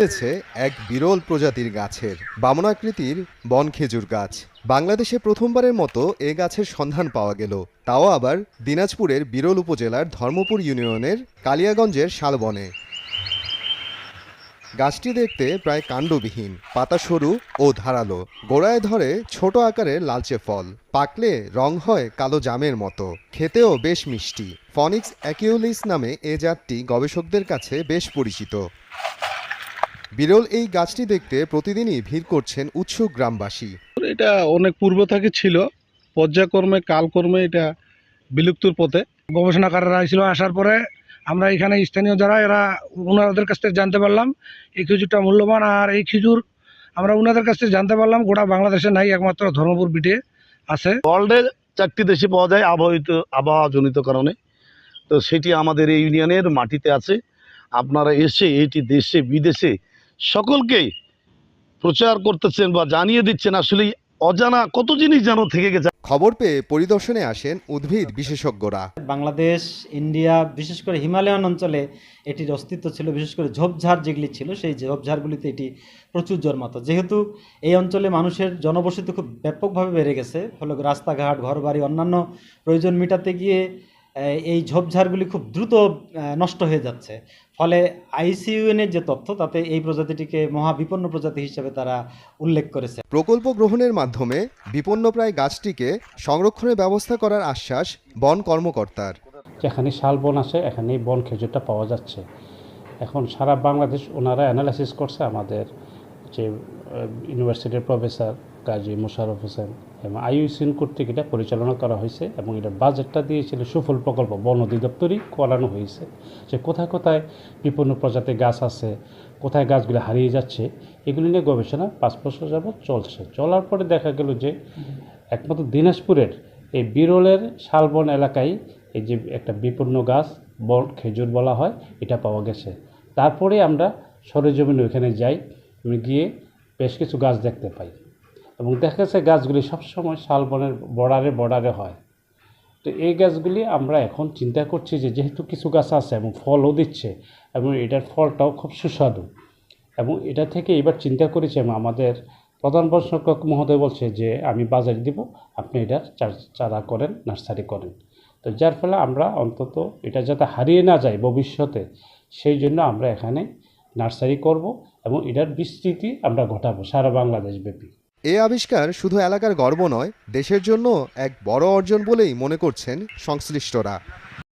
রয়েছে এক বিরল প্রজাতির গাছের বামনাকৃতির বন খেজুর গাছ। বাংলাদেশে প্রথমবারের মতো এ গাছের সন্ধান পাওয়া গেল। তাও আবার দিনাজপুরের বিরল উপজেলার ধর্মপুর ইউনিয়নের কালিয়াগঞ্জের শালবনে। গাছটি দেখতে প্রায় কাণ্ডবিহীন, পাতা সরু ও ধারালো। গোড়ায় ধরে ছোট আকারের লালচে ফল। পাকলে রং হয় কালো জামের মতো। খেতেও বেশ মিষ্টি। ফনিক্স অ্যাকিউলিস নামে এ জাতটি গবেষকদের কাছে বেশ পরিচিত। বিরল এই গাছটি দেখতে প্রতিদিনই ভিড় করছেন উৎসুক গ্রামবাসী। এটা অনেক পূর্ব থেকে ছিল পর্যায়ক্রমে কালক্রমে এটা বিলুপ্তর পথে। গবেষণাকাররা ছিল আসার পরে আমরা এখানে স্থানীয় যারা এরা ওনাদের কাছ থেকে জানতে পারলাম এই খেজুরটা মূল্যবান আর এই খেজুর আমরা ওনাদের কাছ থেকে জানতে পারলাম গোটা বাংলাদেশে নাই একমাত্র ধর্মপুর বিটে আছে। ওয়ার্ল্ডে চারটি দেশে পাওয়া যায় আবহাওয়িত আবহাওয়াজনিত কারণে। তো সেটি আমাদের এই ইউনিয়নের মাটিতে আছে। আপনারা এসে এটি দেশে বিদেশে সকলকেই প্রচার করতেছেন বা জানিয়ে দিচ্ছেন আসলে অজানা কত জিনিস যেন থেকে গেছে। খবর পেয়ে পরিদর্শনে আসেন উদ্ভিদ বিশেষজ্ঞরা। বাংলাদেশ ইন্ডিয়া বিশেষ করে হিমালয়ান অঞ্চলে এটির অস্তিত্ব ছিল বিশেষ করে ঝোপঝাড় যেগুলি ছিল সেই ঝোপঝাড়গুলিতে এটি প্রচুর জন্মাতো। যেহেতু এই অঞ্চলে মানুষের জনবসতি খুব ব্যাপকভাবে বেড়ে গেছে ফলে রাস্তাঘাট ঘরবাড়ি অন্যান্য প্রয়োজন মেটাতে গিয়ে এই ঝোপঝাড়গুলি খুব দ্রুত নষ্ট হয়ে যাচ্ছে। ফলে আইসিইউএনের যে তথ্য তাতে এই প্রজাতিটিকে মহাবিপন্ন প্রজাতি হিসেবে তারা উল্লেখ করেছে। প্রকল্প গ্রহণের মাধ্যমে বিপন্নপ্রায় গাছটিকে সংরক্ষণের ব্যবস্থা করার আশ্বাস বন কর্মকর্তার। যেখানে শালবন আছে এখানেই বন খেজুরটা পাওয়া যাচ্ছে। এখন সারা বাংলাদেশ ওনারা অ্যানালাইসিস করছে আমাদের যে ইউনিভার্সিটির প্রফেসর কাজী মোশারফ হোসেন। এবং আইইউসিন কর্তৃক এটা পরিচালনা করা হয়েছে এবং এটা বাজেটটা দিয়েছিল সুফল প্রকল্প, বন অধিদপ্তরই করানো হয়েছে। যে কোথায় কোথায় বিপন্ন প্রজাতির গাছ আছে, কোথায় গাছগুলো হারিয়ে যাচ্ছে, এগুলি নিয়ে গবেষণা পাঁচ বছর যাবৎ চলছে। চলার পরে দেখা গেল যে একমাত্র দিনাজপুরের এই বিরলের শালবন এলাকায় এই যে একটা বিপন্ন গাছ, বন, খেজুর বলা হয়, এটা পাওয়া গেছে। তারপরে আমরা সরেজমিনে ওইখানে যাই, গিয়ে বেশ কিছু গাছ দেখতে পাই। এবং দেখা যাচ্ছে গাছগুলি সবসময় শালবনের বর্ডারে বর্ডারে হয়। তো এই গাছগুলি আমরা এখন চিন্তা করছি যে যেহেতু কিছু গাছ আছে এবং ফলও দিচ্ছে এবং এটার ফলটাও খুব সুস্বাদু এবং এটা থেকে এবার চিন্তা করেছি আমাদের প্রধান বন মহোদয় বলছে যে আমি বাজারে দিব, আপনি এটা চার- চারা করেন, নার্সারি করেন। তো যার ফলে আমরা অন্তত এটা যাতে হারিয়ে না যায় ভবিষ্যতে, সেই জন্য আমরা এখানে নার্সারি করব এবং এটার বিস্তৃতি আমরা ঘটাবো সারা বাংলাদেশ ব্যাপী এ আবিষ্কার শুধু এলাকার গর্ব নয়, দেশের জন্য এক বড় অর্জন বলেই মনে করছেন সংশ্লিষ্টরা।